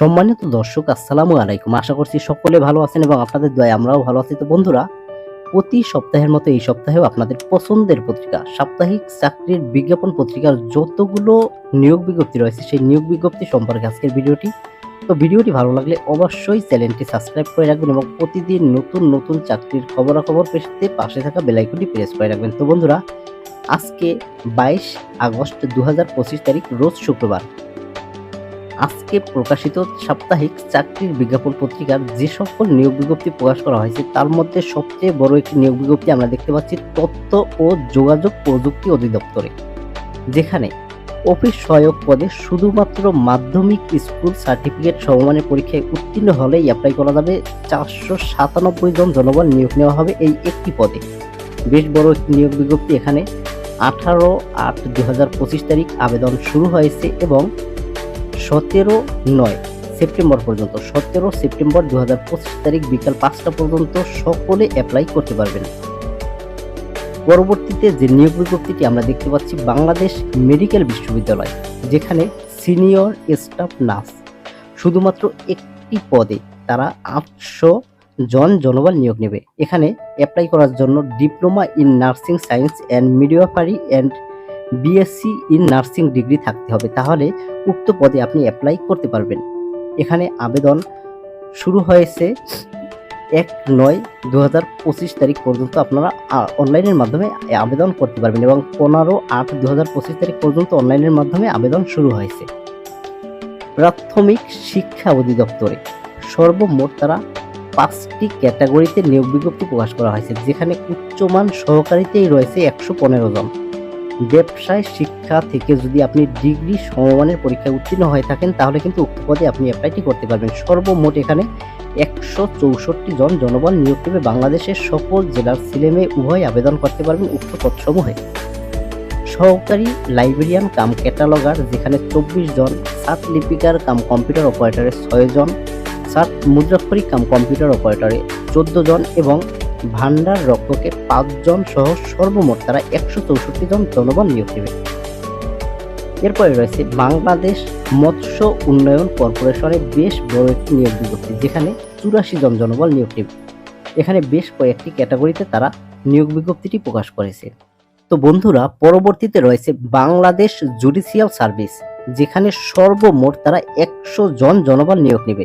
সম্মানিত দর্শক, আসসালামু আলাইকুম। আশা করছি সকলে ভালো আছেন এবং আপনাদের দয়া আমরাও ভালো আছি। তো বন্ধুরা, প্রতি সপ্তাহের মতো এই সপ্তাহেও আপনাদের পছন্দের পত্রিকা, সাপ্তাহিক চাকরির বিজ্ঞাপন পত্রিকার যতগুলো নিয়োগ বিজ্ঞপ্তি রয়েছে, সেই নিয়োগ বিজ্ঞপ্তি সম্পর্কে আজকের ভিডিওটি। তো ভিডিওটি ভালো লাগলে অবশ্যই চ্যানেলটি সাবস্ক্রাইব করে রাখবেন এবং প্রতিদিন নতুন নতুন চাকরির খবরাখবর পেতে পাশে থাকা বেলাইকনটি প্রেস করে রাখবেন। তো বন্ধুরা, আজকে বাইশ আগস্ট দু হাজার পঁচিশ তারিখ, রোজ শুক্রবার। আজকে প্রকাশিত সাপ্তাহিক চাকরির বিজ্ঞাপন পত্রিকার যে সকল নিয়োগ বিজ্ঞপ্তি প্রকাশ করা হয়েছে, তার মধ্যে সবচেয়ে বড় একটি নিয়োগ বিজ্ঞপ্তি আমরা দেখতে পাচ্ছি তথ্য ও যোগাযোগ প্রযুক্তি অধিদপ্তরে, যেখানে অফিস সহায়ক পদে শুধুমাত্র মাধ্যমিক স্কুল সার্টিফিকেট সমমানের পরীক্ষায় উত্তীর্ণ হলেই অ্যাপ্লাই করা যাবে। চারশো সাতানব্বই জন জনবল নিয়োগ নেওয়া হবে এই একটি পদে। বেশ বড় একটি নিয়োগ বিজ্ঞপ্তি এখানে। আঠারো আট দু তারিখ আবেদন শুরু হয়েছে এবং সতেরো নয় সেপ্টেম্বর পর্যন্ত, সতেরো সেপ্টেম্বর দু হাজার পঁচিশ তারিখ বিকাল পাঁচটা পর্যন্ত সকলে অ্যাপ্লাই করতে পারবেন। পরবর্তীতে যে নিয়োগ বিজ্ঞপ্তিটি আমরা দেখতে পাচ্ছি, বাংলাদেশ মেডিকেল বিশ্ববিদ্যালয়, যেখানে সিনিয়র স্টাফ নার্স শুধুমাত্র একটি পদে তারা আটশো জন জনবল নিয়োগ নেবে। এখানে অ্যাপ্লাই করার জন্য diploma in nursing science and midwifery and BSc in nursing degree থাকতে হবে, তাহলে উক্ত পদে আপনি অ্যাপ্লাই করতে পারবেন। এখানে আবেদন শুরু হয়েছে এক নয় দু তারিখ পর্যন্ত আপনারা অনলাইনের মাধ্যমে আবেদন করতে পারবেন এবং পনেরো আট দু তারিখ পর্যন্ত অনলাইনের মাধ্যমে আবেদন শুরু হয়েছে। প্রাথমিক শিক্ষা অধিদপ্তরে সর্বমোট তারা পাঁচটি ক্যাটাগরিতে নিয়োগ বিজ্ঞপ্তি প্রকাশ করা হয়েছে, যেখানে উচ্চমান সহকারীতেই রয়েছে একশো পনেরো জন। ব্যবসায় শিক্ষা থেকে যদি আপনি ডিগ্রি সমমানের পরীক্ষায় উত্তীর্ণ হয়ে থাকেন, তাহলে কিন্তু উক্ত পদে আপনি অ্যাপ্লাইটি করতে পারবেন। সর্বমোট এখানে একশো চৌষট্টি জন জনবল নিয়োগ দেবে বাংলাদেশের সকল জেলার ছেলেমেয়ে উভয় আবেদন করতে পারবেন উক্ত পদসমূহে সহকারী লাইব্রেরিয়ান কাম ক্যাটালগার, যেখানে চব্বিশ জন, সাত লিপিকার কাম কম্পিউটার অপারেটরে ছয় জন, সাত মুদ্রাক্ষরিক কাম কম্পিউটার অপারেটরে চোদ্দ জন এবং ভান্ডার রক্ষকে পাঁচজন সহ সর্বমোট তারা একশো চৌষট্টি জন জনবল নিয়োগ দেবে। এরপরে রয়েছে বাংলাদেশ মৎস্য উন্নয়ন কর্পোরেশনের বেশ বড় একটি নিয়োগ বিজ্ঞপ্তি, যেখানে চুরাশি জন জনবল নিয়োগ দেবে। এখানে বেশ কয়েকটি ক্যাটাগরিতে তারা নিয়োগ বিজ্ঞপ্তিটি প্রকাশ করেছে। তো বন্ধুরা, পরবর্তীতে রয়েছে বাংলাদেশ জুডিশিয়াল সার্ভিস, যেখানে সর্বমোট তারা একশো জন জনবল নিয়োগ নেবে।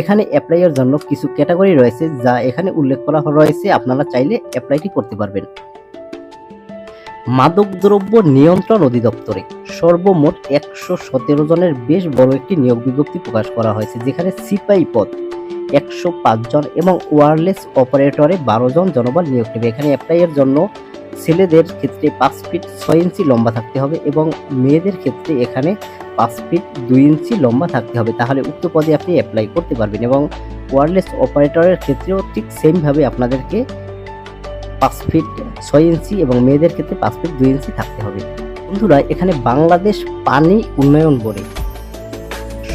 এখানে অ্যাপ্লাইয়ের জন্য কিছু ক্যাটাগরি রয়েছে যা এখানে উল্লেখ করা রয়েছে। আপনারা চাইলে অ্যাপ্লাইটি করতে পারবেন। মাদকদ্রব্য নিয়ন্ত্রণ অধিদপ্তরে সর্বমোট একশো সতেরো জনের বেশ বড় একটি নিয়োগ বিজ্ঞপ্তি প্রকাশ করা হয়েছে, যেখানে সিপাই পদ একশো পাঁচ জন এবং ওয়ারলেস অপারেটরে বারো জন জনবল নিয়োগ নেবে। এখানে অ্যাপ্লাইয়ের জন্য ছেলেদের ক্ষেত্রে পাঁচ ফিট ছয় ইঞ্চি লম্বা থাকতে হবে এবং মেয়েদের ক্ষেত্রে এখানে পাঁচ ফিট দুই ইঞ্চি লম্বা থাকতে হবে। তাহলে উক্ত পদে আপনি অ্যাপ্লাই করতে পারবেন এবং ওয়ারলেস অপারেটরের ক্ষেত্রেও ঠিক সেমভাবে আপনাদেরকে পাঁচ ফিট ছয় ইঞ্চি এবং মেয়েদের ক্ষেত্রে পাঁচ ফিট দুই ইঞ্চি থাকতে হবে। বন্ধুরা, এখানে বাংলাদেশ পানি উন্নয়ন বোর্ডে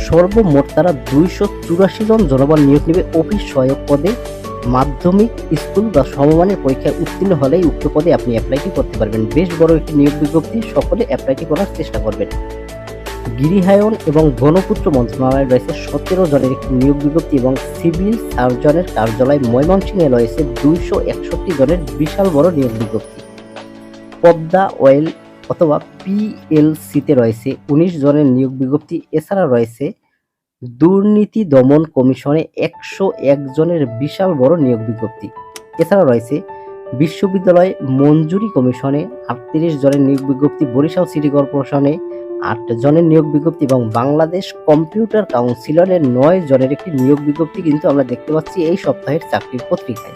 সর্বমোট তারা দুইশো চুরাশি জন জনবল নিয়োগ নেবে। অফিস সহায়ক পদে মাধ্যমিক স্কুল বা সমমানের পরীক্ষায় উত্তীর্ণ হলেই উক্ত পদে আপনি অ্যাপ্লাইটি করতে পারবেন। বেশ বড় একটি নিয়োগ বিজ্ঞপ্তি, সকলে অ্যাপ্লাইটি করার চেষ্টা করবেন। গিরিহায়ন এবং গণপুত্র মন্ত্রণালয়ে রয়েছে সতেরো জনের একটি নিয়োগ বিজ্ঞপ্তি এবং সিভিল সার্জনের কার্যালয় ময়মনসিংহে রয়েছে দুইশো একষট্টি জনের বিশাল বড় নিয়োগ বিজ্ঞপ্তি। পদ্মা অয়েল অথবা পিএলসিতে রয়েছে উনিশ জনের নিয়োগ বিজ্ঞপ্তি। এছাড়া রয়েছে দুর্নীতি দমন কমিশনে একশো এক জনের বিশাল বড় নিয়োগ বিজ্ঞপ্তি। এছাড়া রয়েছে, বিশ্ববিদ্যালয় মঞ্জুরি কমিশনে আটত্রিশ জনের নিয়োগ বিজ্ঞপ্তি, বরিশাল সিটি কর্পোরেশনে আট জনের নিয়োগ বিজ্ঞপ্তি এবং বাংলাদেশ কম্পিউটার কাউন্সিলরের নয় জনের একটি নিয়োগ বিজ্ঞপ্তি কিন্তু আমরা দেখতে পাচ্ছি এই সপ্তাহের চাকরির পত্রিকায়।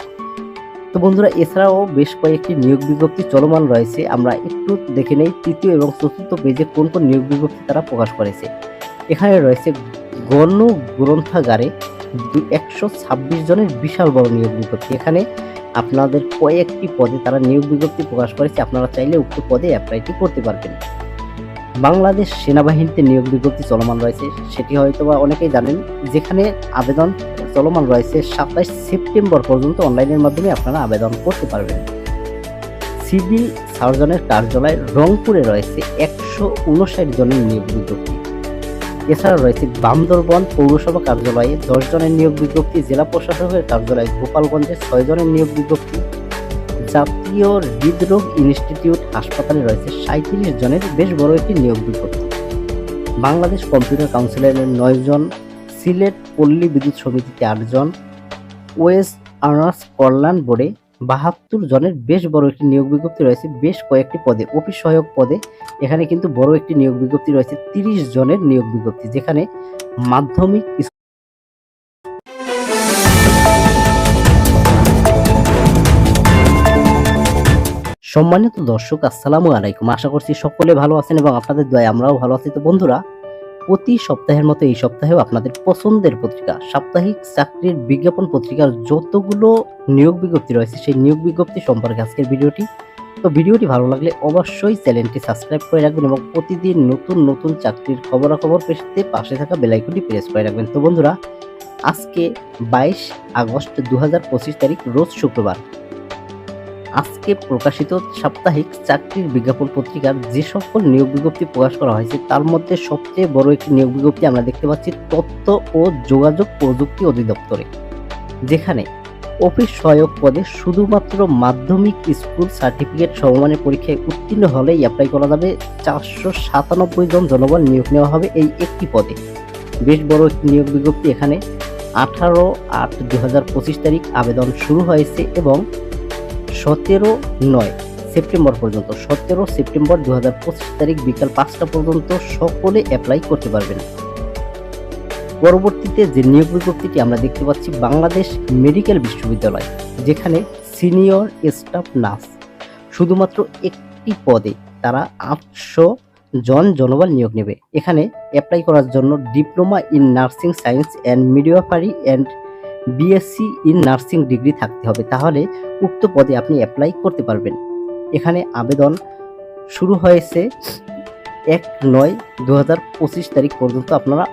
তো বন্ধুরা, এছাড়াও বেশ কয়েকটি নিয়োগ বিজ্ঞপ্তি চলমান রয়েছে। আমরা একটু দেখে নেই, তৃতীয় এবং চতুর্থ পেজে কোন কোন নিয়োগ বিজ্ঞপ্তি তারা প্রকাশ করেছে। এখানে রয়েছে গণ গ্রন্থাগারে একশো ছাব্বিশ জনের বিশাল বড় নিয়োগ বিজ্ঞপ্তি। এখানে আপনাদের কয়েকটি পদে তারা নিয়োগ বিজ্ঞপ্তি প্রকাশ করেছে। আপনারা চাইলে উক্ত পদে অ্যাপ্লাইটি করতে পারবেন। বাংলাদেশ সেনাবাহিনীতে নিয়োগ বিজ্ঞপ্তি চলমান রয়েছে। সেটি হয়তো বা অনেকেই জানেন, যেখানে আবেদন চলমান রয়েছে সাতাইশ সেপ্টেম্বর পর্যন্ত অনলাইনের মাধ্যমে আপনারা আবেদন করতে পারবেন। সিভিল সার্জনের কার্যালয় রংপুরে রয়েছে। একশো উনষাট জনের নিয়োগ বিজ্ঞপ্তি। এছাড়া রয়েছে বান্দরবন পৌরসভা কার্যালয়ে দশ জনের নিয়োগ বিজ্ঞপ্তি, জেলা প্রশাসকের কার্যালয়ে গোপালগঞ্জে ছয় জনের নিয়োগ বিজ্ঞপ্তি। জাতীয় হৃদরোগ ইনস্টিটিউট হাসপাতালে রয়েছে সাঁত্রিশ জনের বেশ বড় একটি নিয়োগ বিজ্ঞপ্তি। বাংলাদেশ কম্পিউটার কাউন্সিলের নয় জন, সিলেট পল্লী বিদ্যুৎ সমিতিতে আটজন ওয়েস্ট আর্নার্স কল্যাণ বোর্ডে বাহাত্তর জনের বেশ বড় একটি নিয়োগ বিজ্ঞপ্তি রয়েছে, বেশ কয়েকটি পদে, অফিস সহায়ক পদে। এখানে কিন্তু বড় একটি নিয়োগ বিজ্ঞপ্তি রয়েছে, তিরিশ জনের নিয়োগ বিজ্ঞপ্তি, যেখানে মাধ্যমিক সম্মানিত দর্শক, আসসালামু আলাইকুম। আশা করছি সকলে ভালো আছেন এবং আপনাদের দয়া আমরাও ভালো আছি। তো বন্ধুরা প্রতি সপ্তাহের মতো এই সপ্তাহেও আপনাদের পছন্দের পত্রিকা, সাপ্তাহিক চাকরির বিজ্ঞাপন পত্রিকার যতগুলো নিয়োগ বিজ্ঞপ্তি রয়েছে, সেই নিয়োগ বিজ্ঞপ্তি সম্পর্কে আজকের ভিডিওটি। তো ভিডিওটি ভালো লাগলে অবশ্যই চ্যানেলটি সাবস্ক্রাইব করে রাখবেন এবং প্রতিদিন নতুন নতুন চাকরির খবরাখবর পেতে পাশে থাকা বেলাইকনটি প্রেস করে রাখবেন। তো বন্ধুরা, আজকে বাইশ আগস্ট দু হাজার পঁচিশ তারিখ, রোজ শুক্রবার। আজকে প্রকাশিত সাপ্তাহিক চাকরির বিজ্ঞাপন পত্রিকার যে সকল নিয়োগ বিজ্ঞপ্তি প্রকাশ করা হয়েছে, তার মধ্যে সবচেয়ে বড় একটি নিয়োগ বিজ্ঞপ্তি আমরা দেখতে পাচ্ছি তথ্য ও যোগাযোগ প্রযুক্তি অধিদপ্তরে, যেখানে অফিস সহায়ক পদে শুধুমাত্র মাধ্যমিক স্কুল সার্টিফিকেট সমমানের পরীক্ষায় উত্তীর্ণ হলেই অ্যাপ্লাই করা যাবে। চারশো সাতানব্বই জন জনবল নিয়োগ নেওয়া হবে এই একটি পদে। বেশ বড় একটি নিয়োগ বিজ্ঞপ্তি এখানে। আঠারো আট দু তারিখ আবেদন শুরু হয়েছে এবং সতেরো নয় সেপ্টেম্বর পর্যন্ত। সতেরো সেপ্টেম্বর দু হাজার পঁচিশ তারিখ বিকাল পাঁচটা পর্যন্ত সকলে অ্যাপ্লাই করতে পারবেন। পরবর্তীতে যে নিয়োগ বিজ্ঞপ্তিটি আমরা দেখতে পাচ্ছি, বাংলাদেশ মেডিকেল বিশ্ববিদ্যালয়, যেখানে সিনিয়র স্টাফ নার্স শুধুমাত্র একটি পদে তারা আটশো জন জনবল নিয়োগ নেবে। এখানে অ্যাপ্লাই করার জন্য diploma in nursing science and midwifery and BSc in nursing degree থাকতে হবে। তাহলে উক্ত পদে আপনি অ্যাপ্লাই করতে পারবেন। এখানে আবেদন শুরু হয়েছে এক নয় দু তারিখ পর্যন্ত আপনারা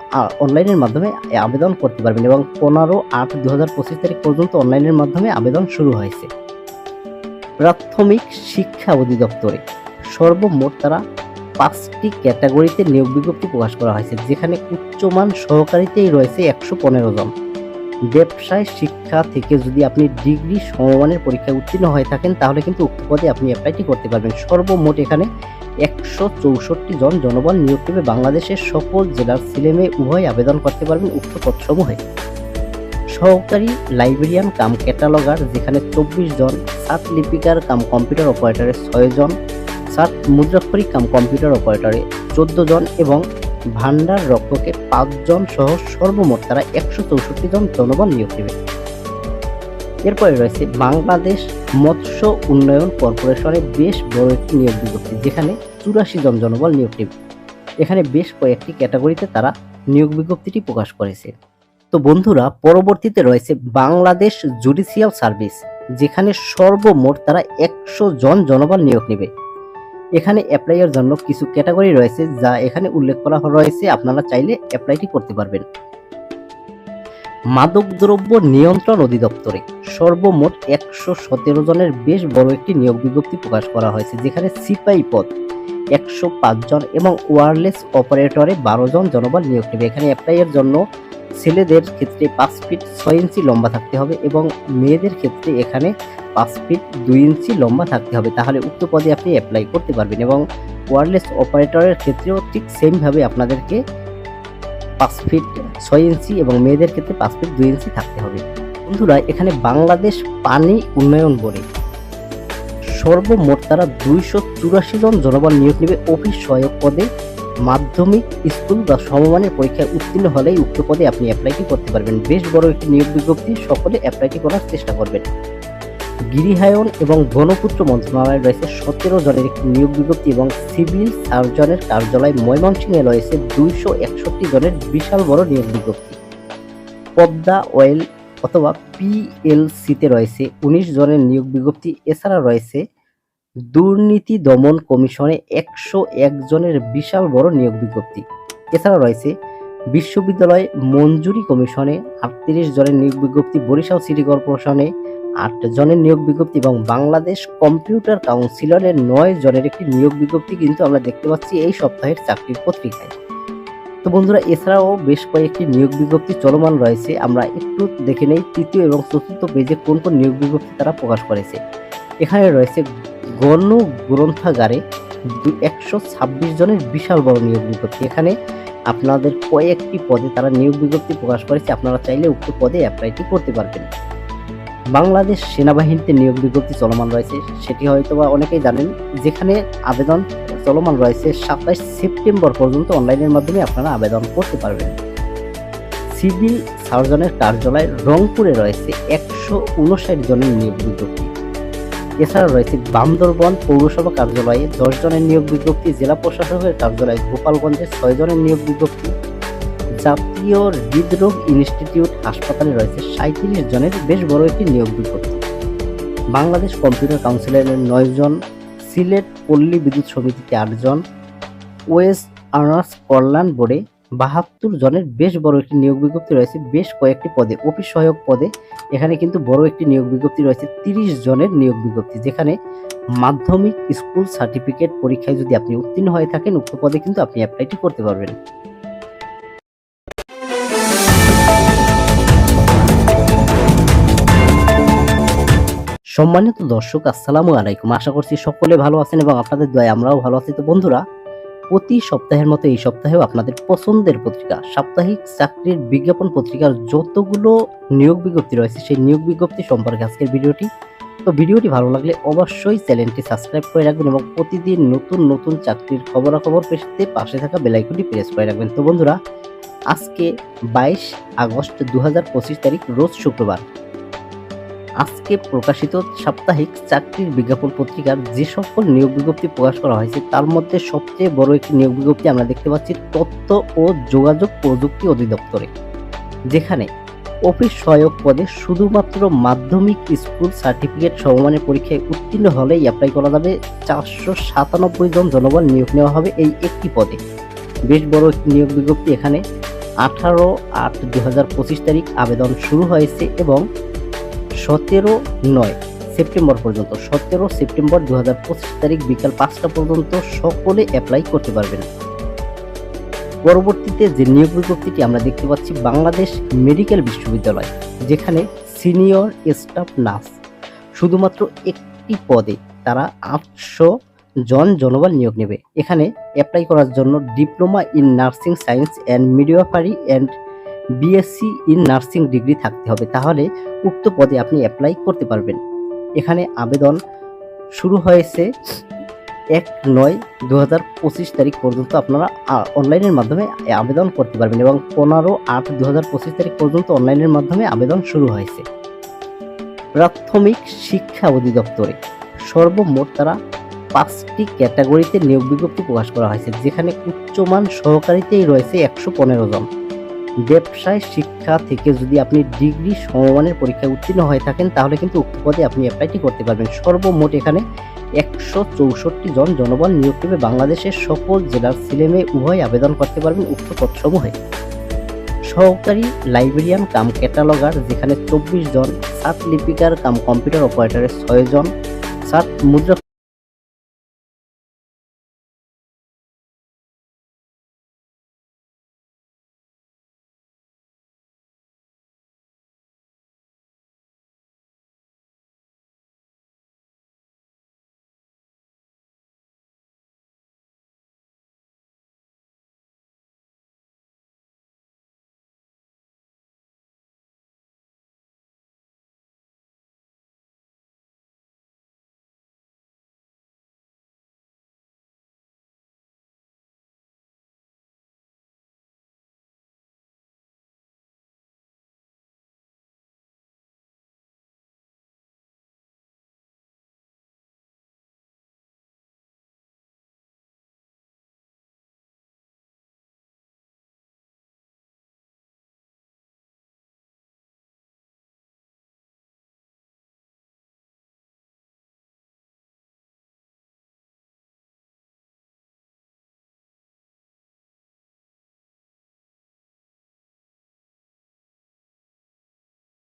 অনলাইনের মাধ্যমে আবেদন করতে পারবেন এবং পনেরো আট দু তারিখ পর্যন্ত অনলাইনের মাধ্যমে আবেদন শুরু হয়েছে। প্রাথমিক শিক্ষা অধিদপ্তরে সর্বমোট তারা পাঁচটি ক্যাটাগরিতে নিয়োগ বিজ্ঞপ্তি প্রকাশ করা হয়েছে, যেখানে উচ্চমান সহকারীতেই রয়েছে একশো পনেরো জন। ব্যবসায় শিক্ষা থেকে যদি আপনি ডিগ্রি সমমানের পরীক্ষায় উত্তীর্ণ হয়ে থাকেন, তাহলে কিন্তু উক্ত পদে আপনি অ্যাপ্লাইটি করতে পারবেন। সর্বমোট এখানে একশো চৌষট্টি জন জনবল নিয়োগ দেবে বাংলাদেশের সকল জেলার ছেলেমেয়ে উভয় আবেদন করতে পারবেন উক্ত পদসমূহে সহকারী লাইব্রেরিয়ান, কাম ক্যাটালগার, যেখানে চব্বিশ জন, সাত লিপিকার, কাম কম্পিউটার অপারেটরে ছয় জন, সাত মুদ্রাক্ষরিক কাম কম্পিউটার অপারেটরে চোদ্দ জন এবং ভান্ডার রক্ষকে পাঁচজন সহ সর্বমোট তারা একশো চৌষট্টি জন জনবল নিয়োগ দেবে। এরপরে রয়েছে বাংলাদেশ মৎস্য উন্নয়ন কর্পোরেশনের বেশ বড় একটি নিয়োগ বিজ্ঞপ্তি, যেখানে চুরাশি জন জনবল নিয়োগ দেবে। এখানে বেশ কয়েকটি ক্যাটাগরিতে তারা নিয়োগ বিজ্ঞপ্তিটি প্রকাশ করেছে। তো বন্ধুরা, পরবর্তীতে রয়েছে বাংলাদেশ জুডিশিয়াল সার্ভিস, যেখানে সর্বমোট তারা একশো জন জনবল নিয়োগ নেবে। এখানে অ্যাপ্লাইয়ের জন্য কিছু ক্যাটাগরি রয়েছে যা এখানে উল্লেখ করা রয়েছে। আপনারা চাইলে অ্যাপ্লাইটি করতে পারবেন। মাদকদ্রব্য নিয়ন্ত্রণ অধিদপ্তরে সর্বমোট একশো সতেরো জনের বেশ বড় একটি নিয়োগ বিজ্ঞপ্তি প্রকাশ করা হয়েছে, যেখানে সিপাই পদ একশো জন এবং ওয়ারলেস অপারেটরে বারো জন জনবল নিয়োগ নেবে। এখানে অ্যাপ্লাইয়ের জন্য ছেলেদের ক্ষেত্রে পাঁচ ফিট ছয় ইঞ্চি লম্বা থাকতে হবে এবং মেয়েদের ক্ষেত্রে এখানে পাঁচ ফিট দুই ইঞ্চি লম্বা থাকতে হবে। তাহলে উক্ত পদে আপনি অ্যাপ্লাই করতে পারবেন এবং ওয়ারলেস অপারেটরের ক্ষেত্রেও ঠিক সেমভাবে আপনাদেরকে পাঁচ ফিট ছয় ইঞ্চি এবং মেয়েদের ক্ষেত্রে পাঁচ ফিট দুই ইঞ্চি থাকতে হবে। বন্ধুরা, এখানে বাংলাদেশ পানি উন্নয়ন বোর্ডে সর্বমোট তারা দুইশো চুরাশি জন জনবল নিয়োগ নেবে। অফিস সহায়ক পদে মাধ্যমিক স্কুল বা সমমানের পরীক্ষায় উত্তীর্ণ হলেই উক্ত পদে আপনি অ্যাপ্লাইটি করতে পারবেন। বেশ বড় একটি নিয়োগ বিজ্ঞপ্তি, সকলে অ্যাপ্লাইটি করার চেষ্টা করবেন। গৃহায়ন এবং গণপুত্র মন্ত্রণালয়ে রয়েছে সতেরো জনের একটি নিয়োগ বিজ্ঞপ্তি এবং সিভিল সার্জনের কার্যালয় ময়মনসিংহে রয়েছে দুইশো একষট্টি জনের বিশাল বড় নিয়োগ বিজ্ঞপ্তি। পদ্মা অয়েল অথবা পিএলসিতে রয়েছে উনিশ জনের নিয়োগ বিজ্ঞপ্তি। এছাড়া রয়েছে দুর্নীতি দমন কমিশনে একশো এক জনের বিশাল বড় নিয়োগ বিজ্ঞপ্তি। এছাড়া রয়েছে বিশ্ববিদ্যালয় মঞ্জুরি কমিশনে আটত্রিশ জনের নিয়োগ বিজ্ঞপ্তি বরিশাল সিটি কর্পোরেশনে আট জনের নিয়োগ বিজ্ঞপ্তি এবং বাংলাদেশ কম্পিউটার কাউন্সিলরের নয় জনের একটি নিয়োগ বিজ্ঞপ্তি কিন্তু আমরা দেখতে পাচ্ছি এই সপ্তাহের চাকরির পত্রিকায়। তো বন্ধুরা, এছাড়াও বেশ কয়েকটি নিয়োগ বিজ্ঞপ্তি চলমান রয়েছে। আমরা একটু দেখে নেই তৃতীয় এবং চতুর্থ পেজে কোন কোন নিয়োগ বিজ্ঞপ্তি তারা প্রকাশ করেছে। এখানে রয়েছে গণ গ্রন্থাগারে একশো ছাব্বিশ জনের বিশাল বড় নিয়োগ বিজ্ঞপ্তি। এখানে আপনাদের কয়েকটি পদে তারা নিয়োগ বিজ্ঞপ্তি প্রকাশ করেছে। আপনারা চাইলে উক্ত পদে অ্যাপ্লাইটি করতে পারবেন। বাংলাদেশ সেনাবাহিনীতে নিয়োগ বিজ্ঞপ্তি চলমান রয়েছে, সেটি হয়তো বা অনেকেই জানেন। যেখানে আবেদন চলমান রয়েছে সাতাশ সেপ্টেম্বর পর্যন্ত অনলাইনের মাধ্যমে আপনারা আবেদন করতে পারবেন। সিভিল সার্জনের কার্যালয় রংপুরে রয়েছে একশো উনষাট জনের নিয়োগ বিজ্ঞপ্তি। এছাড়া রয়েছে বান্দরবন পৌরসভা কার্যালয়ে দশ জনের নিয়োগ বিজ্ঞপ্তি, জেলা প্রশাসকের কার্যালয়ে গোপালগঞ্জে ছয় জনের নিয়োগ বিজ্ঞপ্তি জাতীয় হৃদরোগ ইনস্টিটিউট হাসপাতালে রয়েছে সাঁত্রিশ জনের বেশ বড় একটি নিয়োগ বিজ্ঞপ্তি। বাংলাদেশ কম্পিউটার কাউন্সিলের নয় জন, সিলেট পল্লী বিদ্যুৎ সমিতিতে আটজন ওয়েস্ট আনার্স কল্যাণ বোর্ডে বাহাত্তর জনের বেশ বড় একটি নিয়োগ বিজ্ঞপ্তি রয়েছে, বেশ কয়েকটি পদে, অফিস সহায়ক পদে। এখানে কিন্তু বড় একটি নিয়োগ বিজ্ঞপ্তি রয়েছে, তিরিশ জনের নিয়োগ বিজ্ঞপ্তি, যেখানে মাধ্যমিক স্কুল সার্টিফিকেট পরীক্ষায় যদি আপনি উত্তীর্ণ হয়ে থাকেন, উক্ত পদে কিন্তু আপনি অ্যাপ্লাইটি করতে পারবেন। সম্মানিত দর্শক, আসসালামু আলাইকুম। আশা করছি সকলে ভালো আছেন এবং আপনাদের দয়া আমরাও ভালো আছি। তো বন্ধুরা, প্রতি সপ্তাহের মতো এই সপ্তাহেও আপনাদের পছন্দের পত্রিকা, সাপ্তাহিক চাকরির বিজ্ঞাপন পত্রিকার যতগুলো নিয়োগ বিজ্ঞপ্তি রয়েছে, সেই নিয়োগ বিজ্ঞপ্তি সম্পর্কে আজকের ভিডিওটি। তো ভিডিওটি ভালো লাগলে অবশ্যই চ্যানেলটি সাবস্ক্রাইব করে রাখবেন এবং প্রতিদিন নতুন নতুন চাকরির খবরাখবর পেতে পাশে থাকা বেলাইকনটি প্রেস করে রাখবেন। তো বন্ধুরা, আজকে বাইশ আগস্ট দু হাজার পঁচিশ তারিখ, রোজ শুক্রবার। আজকে প্রকাশিত সাপ্তাহিক চাকরির বিজ্ঞাপন পত্রিকার যে সকল নিয়োগ বিজ্ঞপ্তি প্রকাশ করা হয়েছে, তার মধ্যে সবচেয়ে বড় একটি নিয়োগ বিজ্ঞপ্তি আমরা দেখতে পাচ্ছি তথ্য ও যোগাযোগ প্রযুক্তি অধিদপ্তরে, যেখানে অফিস সহায়ক পদে শুধুমাত্র মাধ্যমিক স্কুল সার্টিফিকেট সমমানের পরীক্ষায় উত্তীর্ণ হলেই অ্যাপ্লাই করা যাবে। চারশো সাতানব্বই জন জনবল নিয়োগ নেওয়া হবে এই একটি পদে। বেশ বড় একটি নিয়োগ বিজ্ঞপ্তি এখানে আঠারো আট দু তারিখ আবেদন শুরু হয়েছে এবং সতেরো নয় সেপ্টেম্বর পর্যন্ত। সতেরো সেপ্টেম্বর দু হাজার পঁচিশ তারিখ বিকাল পাঁচটা পর্যন্ত সকলে অ্যাপ্লাই করতে পারবেন। পরবর্তীতে যে নিয়োগ বিজ্ঞপ্তিটি আমরা দেখতে পাচ্ছি, বাংলাদেশ মেডিকেল বিশ্ববিদ্যালয়, যেখানে সিনিয়র স্টাফ নার্স শুধুমাত্র একটি পদে তারা আটশো জন জনবল নিয়োগ নেবে। এখানে অ্যাপ্লাই করার জন্য diploma in nursing science and midwifery and BSc in nursing degree থাকতে হবে। তাহলে উক্ত পদে আপনি অ্যাপ্লাই করতে পারবেন। এখানে আবেদন শুরু হয়েছে এক নয় দু হাজার পঁচিশ তারিখ পর্যন্ত আপনারা অনলাইনের মাধ্যমে আবেদন করতে পারবেন এবং পনেরো আট দু হাজার পঁচিশ তারিখ পর্যন্ত অনলাইনের মাধ্যমে আবেদন শুরু হয়েছে। প্রাথমিক শিক্ষা অধিদপ্তরে সর্বমোট তারা পাঁচটি ক্যাটাগরিতে নিয়োগ বিজ্ঞপ্তি প্রকাশ করা হয়েছে, যেখানে উচ্চমান সহকারীতেই রয়েছে একশো পনেরো জন। ব্যবসায় শিক্ষা থেকে যদি আপনি ডিগ্রি সমমানের পরীক্ষায় উত্তীর্ণ হয়ে থাকেন, তাহলে কিন্তু উক্ত পদে আপনি অ্যাপ্লাইটি করতে পারবেন। সর্বমোট এখানে একশো চৌষট্টি জন জনবল নিয়োগ দেবে বাংলাদেশের সকল জেলার ছেলেমেয়ে উভয় আবেদন করতে পারবেন উক্ত পদসমূহে। সহকারী লাইব্রেরিয়ান কাম ক্যাটালগার, যেখানে চব্বিশ জন, সাত লিপিকার কাম কম্পিউটার অপারেটরের ছয় জন, সাত মুদ্রা